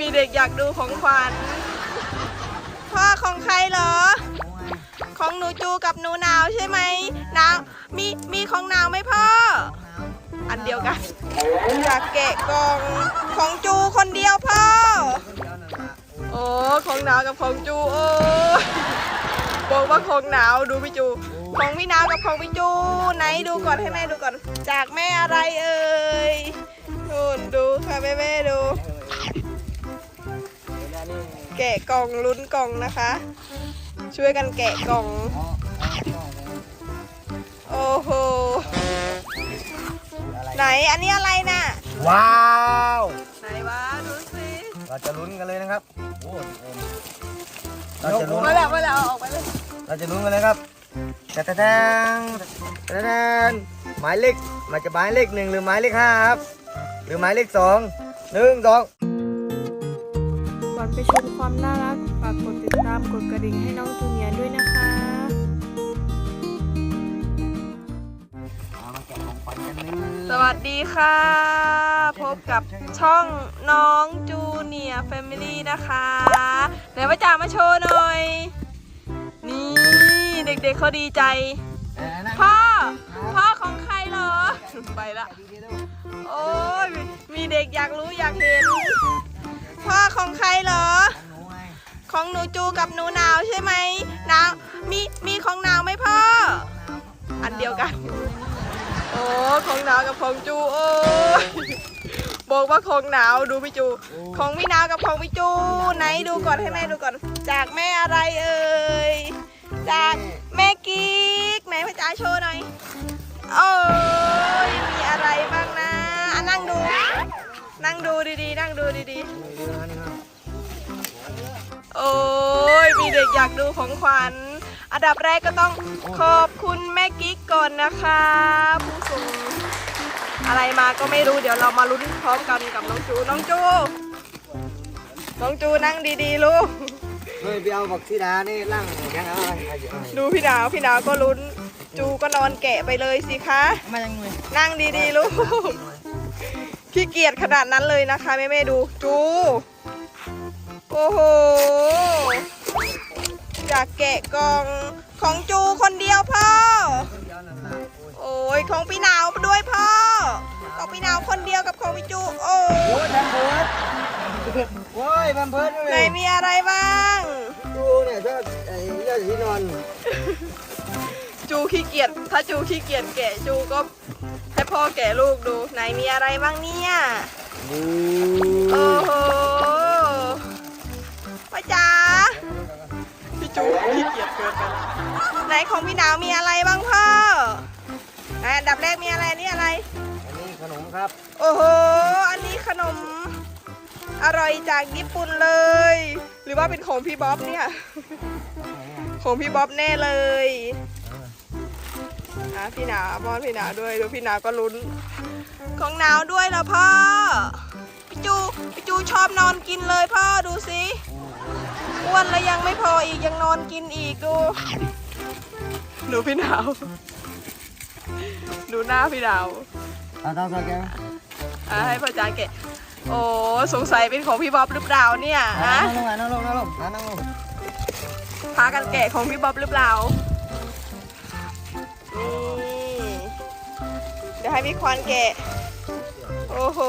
มีเด็กอยากดูของขวัญพ่อของใครเหรอ ของหนูจูกับหนูนาวใช่ไหมนาวมีมีของนาวไหมพ่อ อันเดียวกัน อยากแกะกล่องของจูคนเดียวพ่อ โอ้ของหนาวกับของจูโอ้บอกว่าของหนาวดูพี่จู ของพี่หนาวกับของพี่จู ไหนดูก่อนให้แม่ดูก่อน จากแม่อะไรเอ่ยนู่นดูค่ะแม่แม่ดู แกะกล่องลุ้นกล่องนะคะ ช่วยกันแกะกล่อง โอ้โห ไหนอันนี้อะไรน่ะ ว้าว ไหนวะดูสิเราจะลุ้นกันเลยนะครับโอ้โหเราจะลุ้นมาแล้วมาแล้วเอาออกไปเลย เราจะลุ้นกันเลยครับแต่แต่แต่หมายเลขมันจะหมายเลขหนึ่งหรือหมายเลขห้าครับ หรือหมายเลขสองหนึ่งสอง ก่อนไปชมความน่ารักฝากกดติดตามกดกระดิ่งให้น้องจูเนียร์ด้วยนะคะ มาแกะของขวัญกันเลยสวัสดีค่ะ พบกับช่องน้องจูเนียร์แฟมิลี่นะคะไหนว่าจ่ามาโชว์หน่อย นี่เด็กๆเขาดีใจ เออนั่งพ่อ พ่อของใครเหรอ ไปละโอ้ยมีมีเด็กอยากรู้อยากเห็น พ่อของใครเหรอ หนูไงของหนูจูกับหนูนาวใช่ไหมนาวมีมีของนาวไหมพ่อ อันเดียวกัน โอ้ของหนาวกับของจูโอ้ยบอกว่าของหนาวดูพี่จู ของพี่หนาวกับของพี่จูไหนดูก่อนให้แม่ดูก่อน จากแม่อะไรเอ่ยจากแม่กิ๊กไหนพระจ๋าโชว์หน่อยโอ้ย นั่งดูดีๆ นั่งดูดีๆดูนะนี่ครับโอ้ยมีเด็กอยากดูของขวัญ อันดับแรกก็ต้องขอบคุณแม่กิ๊กก่อนนะคะ ผู้ส่งอะไรมาก็ไม่รู้เดี๋ยวเรามาลุ้นพร้อมกันกับน้องจู น้องจู น้องจูนั่งดีๆ ลูกเฮ้ยไปเอาบักซีดานี่ล่างยังเอาอะไรอยู่อะไรดูพี่ดาวพี่ดาวก็ลุ้น จูก็นอนแกะไปเลยสิคะ มาจังเลยนั่งดีๆ ลูก ขี้เกียจขนาดนั้นเลยนะคะแม่แม่ๆดูจู โอ้โหอยากแกะกล่องของจูคนเดียวพ่อ โอ้ยของพี่หนาวด้วยพ่อ ของพี่หนาวคนเดียวกับของพี่จู โอ้โอ้ยแพมเพิร์ดโอ้ยแพมเพิร์ดด้วไหนยมีอะไรบ้างดูเนี่ยชอบไอ้ยอดที่นอน จูขี้เกียจถ้าจูขี้เกียจแกะจูก็ ให้พ่อแกะลูกดูไหนมีอะไรบ้างเนี่ยบูโอ้โหพ่อจ๋าพี่จูขี้เกียจเกินไปละไหนของพี่หนาวมีอะไรบ้างพ่อไหนอันดับแรกมีอะไรนี่อะไร อันนี้ขนมครับ โอ้โห อันนี้ขนม อร่อยจากญี่ปุ่นเลย หรือว่าเป็นของพี่บ๊อบเนี่ย ของพี่บ๊อบแน่เลย อะพี่หนาวมอนพี่หนาวด้วยดูพี่หนาวก็ลุ้น ของหนาวด้วยแล้วพ่อพี่จูพี่จูชอบนอนกินเลยพ่อดูสิอ้วนแล้วยังไม่พออีกยังนอนกินอีกดูดูพี่หนาวดูหน้าพี่หนาวเอาต้องตัวแกอะให้พ่อจ๋าแกะโอ้สงสัยเป็นของพี่บ๊อบหรือเปล่าเนี่ยนั่นะงลงนั่งลงนั่งลงนั่งลงพากันแกะของพี่บ๊อบหรือเปล่า ยวให้พี่ควานแกะ โอ้โห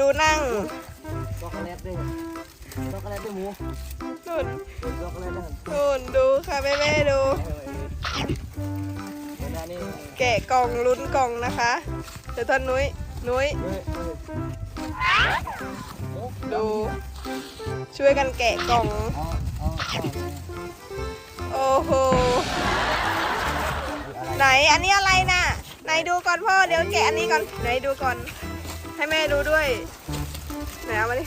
ดูนั่งช็อกโกแลตด้วยช็อกโกแลตด้วยหมูนู่นช็อกโกแลตด้วยนู่นดูค่ะแม่แม่ๆดูเดี๋ยวนะนี่แกะกล่องลุ้นกล่องนะคะ เดี๋ยวท่านนุ้ย นุ้ยเฮ้ยเฮ้ยดู ช่วยกันแกะกล่องเอาเอาเอาโอ้โห ไหน อันนี้อะไรน่ะไหน ดูก่อนพ่อเดี๋ยวแกะอันนี้ก่อนไหนดูก่อน ให้แม่ดูด้วยไหนเอามาดิ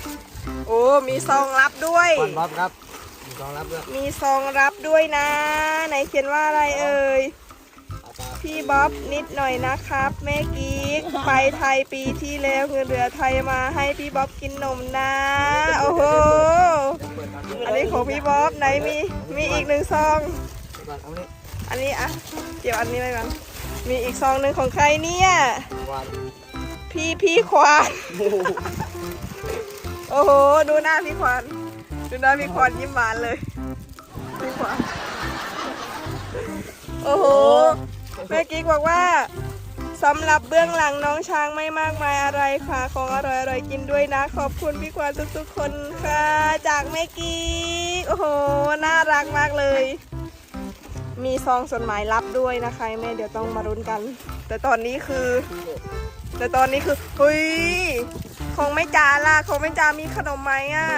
โอ้มีซองรับด้วยก่อนรับครับมีกองรับด้วยมีซองรับด้วยนะ ไหนเขียนว่าอะไรเอ่ย เอาตาพี่บ๊อบนิดหน่อยนะครับแม่กิ๊กไปไทยปีที่แล้วเงินเหลือไทยมาให้พี่บ๊อบกินนมนะ โอ้โหอันนี้ของพี่บ๊อบไหนมีมีอีกหนึ่งซองก่อนเอานี่อันนี้อะเก็บอันนี้ไว้ก่อน มีอีกซองหนึ่งของใครเนี่ยวานพี่พี่ควานโอ้โหโอ้อ้โห ดูหน้าพี่ขวัญดูหน้าพี่ขวัญยิ้มหวานเลย พี่ขวัญโอ้โหแม่กิ๊กบอกว่าสำหรับเบื้องหลังน้องช้างไม่มากมายอะไรค่ะ ของอร่อยอร่อยๆกินด้วยนะ ขอบคุณพี่ขวัญทุกๆคนค่ะ จากแม่กิ๊กโอ้โห น่ารักมากเลย มีซองจดหมายรับด้วยนะคะแม่เดี๋ยวต้องมารุ้นกัน แต่ตอนนี้คือ แต่ตอนนี้คือเฮ้ยของไม่จาล่ะของไม่จามีขนมไหมอะ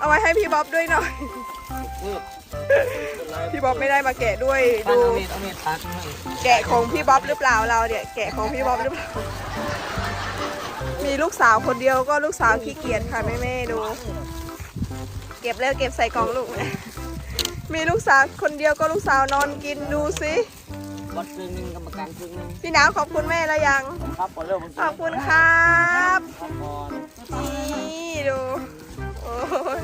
เอาไว้ให้พี่บ๊อบด้วยหน่อย พี่บ๊อบไม่ได้มาแกะด้วยดู แกะของพี่บ๊อบหรือเปล่าเราเนี่ยแกะของพี่บ๊อบหรือเปล่ามีลูกสาวคนเดียวก็ลูกสาวขี้เกียจค่ะแม่แม่ๆดู เก็บแล้วเก็บใส่กล่องลูก มีลูกสาวคนเดียวก็ลูกสาวนอนกินดูสิบอสครึ่งหนึงกรรมการครึ่งหนึงพี่หนาวขอบคุณแม่แล้วยัง ครับก่อนเริ่มขอบคุณครับครับก่อนนี่ดูโอ้ย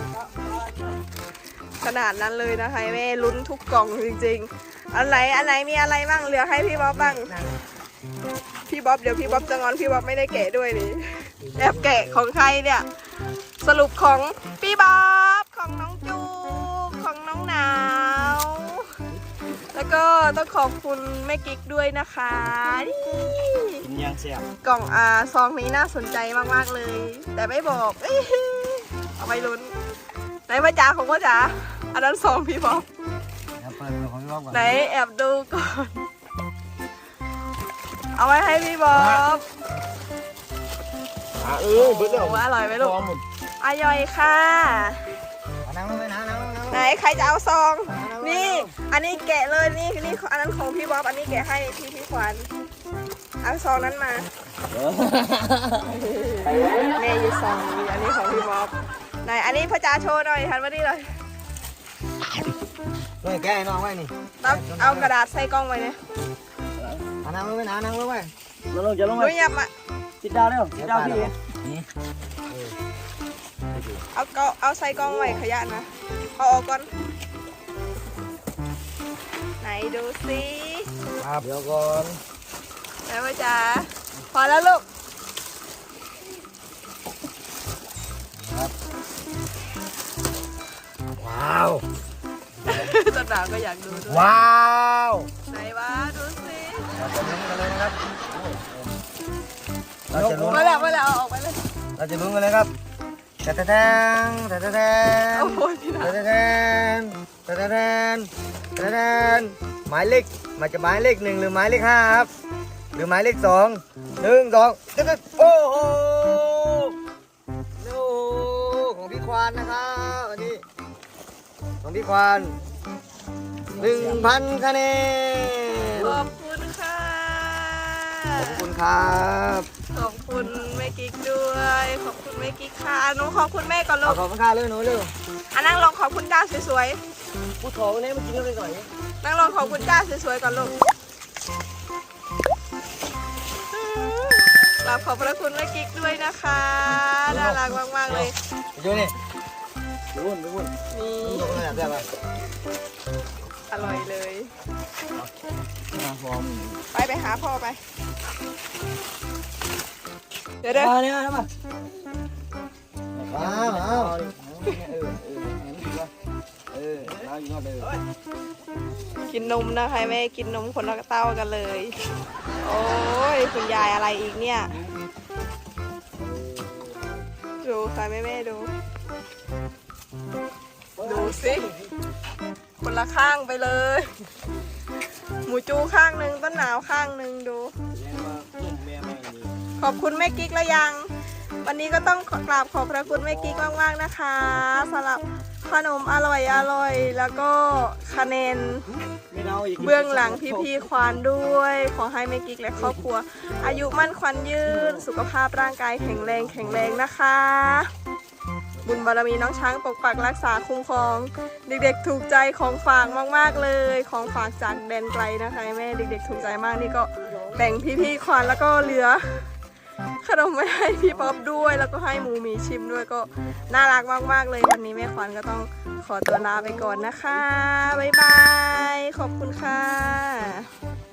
ขนาดนั้นเลยนะคะแม่ลุ้นทุกกล่องจริงๆ อันไหนอันไหนมีอะไรบ้างเหลือให้พี่บ๊อบบ้าง พี่บ๊อบเดี๋ยวพี่บ๊อบจะงอนพี่บ๊อบไม่ได้แกะด้วยนี่แอบแกะของใครเนี่ย สรุปของพี่บ๊อบ แล้วก็ต้องขอบคุณแม่กิ๊กด้วยนะคะนี่กินยางเสียบกล่องอาซองนี้น่าสนใจมากๆเลย แต่ไม่บอกเอ้ยเอาไปลุ้นไหนพ่อจ๋าของพ่อจ๋าอันนั้นซองพี่บ๊อบเดี๋ยวเปิดเป็นของพี่บ๊อบก่อนไหนแอบดูก่อนเอาไว้ให้พี่บ๊อบอะเออเบิดแล้วโอ้อร่อยไหมลูกพร้อมหมดอร่อยค่ะอะนั่งลงไปนะนั่งลงนั่งลงไหนใครจะเอาซอง นี่ อันนี้แกะเลยนี่นี่อันนั้นของพี่บ๊อบอันนี้แกะให้พี่พี่ขวัญเอาซองนั้นมาเออแม่อยู่ซองนี้อันนี้ของพี่บ๊อบไหนอันนี้พ่อจ๋าโชว์หน่อยทันมาดิเลยเฮ้ยแกให้น้องไว้นี่ต้องเอากระดาษใส่กล้องไว้เนี่ยอะนั่งลงไปนะนั่งลงไปลงลงจะลงหมานูอย่ามาติดดาวเร็วติดดาวพี่นี่เอาก็เอาใส่กล้องไว้ขยะนะเอาออกก่อนไหน ดูสิครับเดี๋ยวก่อนไหนพ่อจ๋าพอแล้วลูกว้าวต้นหนาวก็อยากดูด้วยว้าวไหนวะดูสิเราจะลุ้นกันเลยนะครับเราจะลุ้นมาแล้วมาแล้วเอาออกไปเลยเราจะลุ้นกันเลยครับแต่แต่แทงแต่แต่แทงโอ้โหพี่หนาวแต่แต่แทงแต่แต่แทงแต่แต่แทงหมายเลขมันจะหมายเลขหนึ่งหรือหมายเลขห้าครับ หรือหมายเลขสองหนึ่งสองตึ๊ดตึ๊ดโอ้โหโอ้โหของพี่ควานนะครับอันนี้ของพี่ควานหนึ่งพันคะแนน ขอบคุณค่ะขอบคุณครับ ขอบคุณแม่กิ๊กด้วย ขอบคุณแม่กิ๊กค่ะหนูขอบคุณแม่ก่อนลูเอากขอบคุณค่าเลยหนูเร็วอะนั่งลงขอบคุณจ้าสวยพูดขอวันนี้มันกินกันไปก่อนๆนั่งลงขอบคุณจ้าสวยๆก่อนลูกกราบขอบพระคุณแม่กิ๊กด้วยนะคะน่ารักมากๆเลยดูนี่ดูวุ่นดูวุ่นนี่ดูตรงไหนแบบแบบอร่อยเลย มาฟอร์มไปไปหาพ่อไป เดี๋ยวเดี๋ยวมาเนี่ยนะมาว้าวว้าวเออเออเห็นดีป่ะเออเราอยู่นอกเลยกินนมนะคะแม่กินนมคนละเต้ากันเลย โอ้ยคุณยายอะไรอีกเนี่ย ดูค่ะแม่แม่ๆดู ดูสิ คนละข้างไปเลยห มูจูข้างหนึ่งต้นหนาวข้างหนึ่งดู ขอบคุณแม่กิ๊กแล้วยัง วันนี้ก็ต้องกราบขอบพระคุณแม่กิ๊กมากๆนะคะสำหรับขนมอร่อยอร่อยแล้วก็คะแนนเอาอีกเบื้องหลังพี่ๆควานด้วย ขอให้แม่กิ๊กและครอบครัว อายุมั่นขวัญยืน สุขภาพร่างกายแข็งแรงแข็งแรงนะคะ บุญบารมีน้องช้างปกปักรักษาคุ้มครอง เด็กๆถูกใจของฝากมาก ๆเลย ของฝากจากแดนไกลนะคะแม่เด็ก ๆ ถูกใจมากนี่ก็แบ่งพี่ๆควานแล้วก็เหลือขนมไว้ให้พี่ป๊อปด้วย แล้วก็ให้หมูหมีชิมด้วยก็น่ารักมากๆเลยวันนี้แม่ขวัญก็ต้องขอตัวลาไปก่อนนะคะบ๊ายบายขอบคุณค่ะ